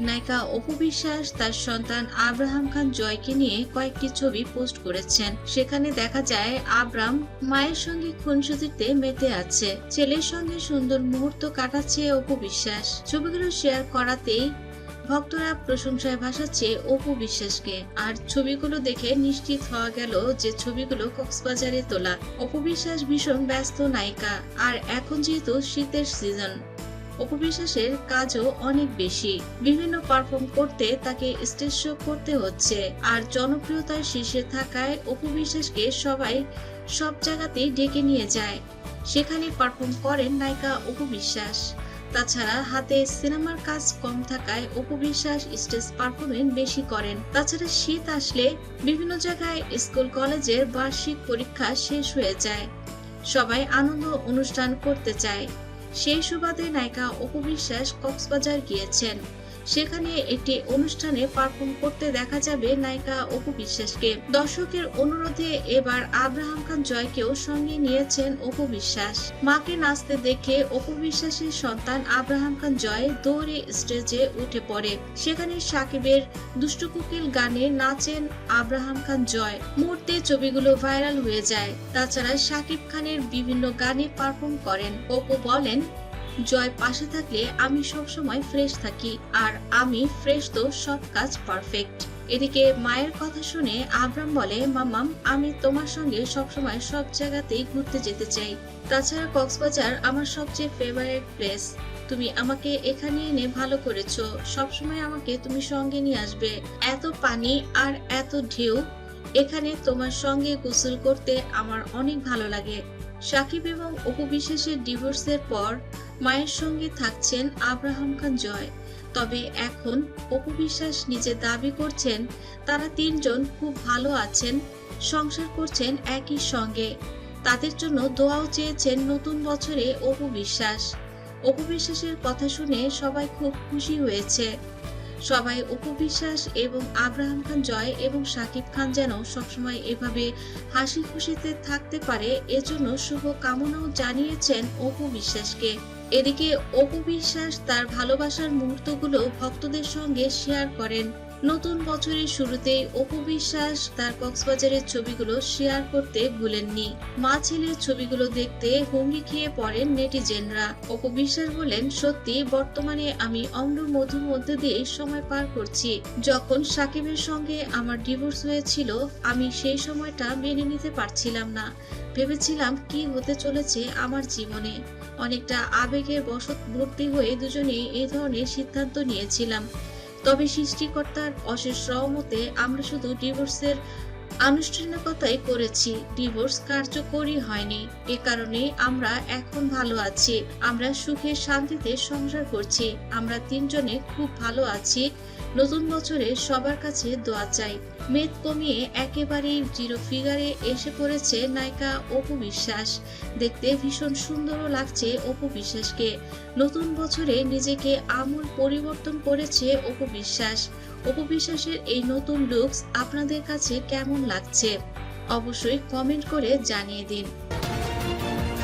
নায়িকা অপু বিশ্বাস, তার সন্তান আব্রাহাম খান জয়কে নিয়ে কয়েকটি ছবি পোস্ট করেছেন। সেখানে দেখা যায় আব্রাম মায়ের সঙ্গে খুনসুতিতে মেতে আছে। ছেলের সঙ্গে সুন্দর মুহূর্ত কাটাচ্ছে অপু বিশ্বাস। ছবিগুলো শেয়ার করাতেই ভক্তরা প্রশংসায় ভাসাচ্ছে অপু বিশ্বাসকে। আর ছবিগুলো দেখে নিশ্চিত হওয়া গেল যে ছবিগুলো কক্সবাজারে তোলা। অপু বিশ্বাস ভীষণ ব্যস্ত নায়িকা। আর এখন যেহেতু শীতের সিজন অপু বিশ্বাসের কাজও অনেক বেশি। বিভিন্ন পারফর্ম করতে তাকে স্টেজ শো করতে হচ্ছে। আর জনপ্রিয়তার শীর্ষে থাকায় অপু বিশ্বাসকে সবাই সব জায়গাতেই ডেকে নিয়ে যায়। সেখানে পারফর্ম করেন নায়িকা উপবিশ্বাস তাছাড়া হাতে সিনেমার কাজ কম থাকায় অপু বিশ্বাস স্টেজ পারফরমেন্স বেশি করেন। তাছাড়া শীত আসলে বিভিন্ন জায়গায় স্কুল, কলেজের বার্ষিক পরীক্ষা শেষ হয়ে যায়। সবাই আনন্দ অনুষ্ঠান করতে চায়। সেই সুবাদে নায়িকা অপু বিশ্বাস কক্সবাজার গিয়েছেন। সেখানে একটি অনুষ্ঠানে পারফর্ম করতে দেখা যাবে নায়িকা অপু বিশ্বাসকে। দর্শকের অনুরোধে এবার আব্রাহাম খান জয়কেও সঙ্গে নিয়েছেন অপু বিশ্বাস। মাকে নাচতে দেখে অপু বিশ্বাসের সন্তান আব্রাহাম খান জয় দৌড়ে স্টেজে উঠে পড়ে। সেখানে সাকিবের দুষ্টু কুকিল গানে নাচেন আব্রাহাম খান জয়। মুহূর্তে ছবিগুলো ভাইরাল হয়ে যায়। তাছাড়া সাকিব খানের বিভিন্ন গানে পারফর্ম করেন। অপু বলেন জয় পাশে থাকলে আমি সব সময় ফ্রেশ থাকি। আর আমি ফ্রেশ তো সব কাজ পারফেক্ট এদিকে মায়ের কথা শুনে আব্রাম বলে মামাম আমি তোমার সঙ্গে সবসময় সব জায়গাতেই ঘুরতে যেতে চাই। তাছাড়া কক্সবাজার আমার সবচেয়ে ফেভারিট প্লেস তুমি আমাকে এখানে এনে ভালো করেছ। সবসময় আমাকে তুমি সঙ্গে নিয়ে আসবে। এত পানি আর এত ঢেউ, এখানে তোমার সঙ্গে গোসল করতে আমার অনেক ভালো লাগে। সাকিব এবং অপু বিশ্বাসের ডিভোর্সের পর মায়ের সঙ্গে থাকছেন আব্রাহাম খান জয়। তবে এখন অপবিশ্বাস নিজে দাবি করছেন, তারা তিনজন খুব ভালো আছেন, সংসার করছেন একই সঙ্গে। তাদের জন্য দোয়াও চেয়েছেন নতুন বছরে অপবিশ্বাস অপবিশ্বাসের অপু বিশ্বাসের কথা শুনে সবাই খুব খুশি হয়েছে। সবাই উপবিশ্বাস এবং আব্রাহাম খান জয় এবং সাকিব খান যেন সবসময় এভাবে হাসি খুশিতে থাকতে পারে, এজন্য শুভ কামনাও জানিয়েছেন অপবিশ্বাসকে। এদিকে অপবিশ্বাস তার ভালোবাসার মুহূর্তগুলো ভক্তদের সঙ্গে শেয়ার করেন। নতুন বছরের শুরুতেই অপু বিশ্বাস তার কক্সবাজারের ছবিগুলো শেয়ার করতে ভুলেননি। মা ছেলের ছবিগুলো দেখতে হুমড়ি খেয়ে পড়েন নেটিজেনরা। অপু বিশ্বাস বলেন, সত্যি, বর্তমানে আমি অম্ল মধুর মধ্যে দিয়ে সময় পার করছি। যখন সাকিবের সঙ্গে আমার ডিভোর্স হয়েছিল, আমি সেই সময়টা মেনে নিতে পারছিলাম না। ভেবেছিলাম কি হতে চলেছে আমার জীবনে। অনেকটা আবেগের বশত ভর্তি হয়ে দুজনেই এই ধরনের সিদ্ধান্ত নিয়েছিলাম। তবে সৃষ্টিকর্তার অশেষ সহমতে আমরা শুধু ডিভোর্সের আনুষ্ঠানিকতাই করেছি। ডিভোর্স কার্যকরী হয়নি। এ কারণে আমরা এখন ভালো আছি। আমরা সুখে শান্তিতে সংসার করছি। আমরা তিনজনে খুব ভালো আছি। নতুন বছরে সবার কাছে দোয়া চাই। মেদ কমিয়ে একেবারেই জিরো ফিগারে এসে পড়েছে নায়িকা অপু বিশ্বাস। দেখতে ভীষণ সুন্দরও লাগছে অপু বিশ্বাসকে। নতুন বছরে নিজেকে আমূল পরিবর্তন করেছে অপু বিশ্বাস। অপু বিশ্বাসের এই নতুন লুকস আপনাদের কাছে কেমন লাগছে? অবশ্যই কমেন্ট করে জানিয়ে দিন।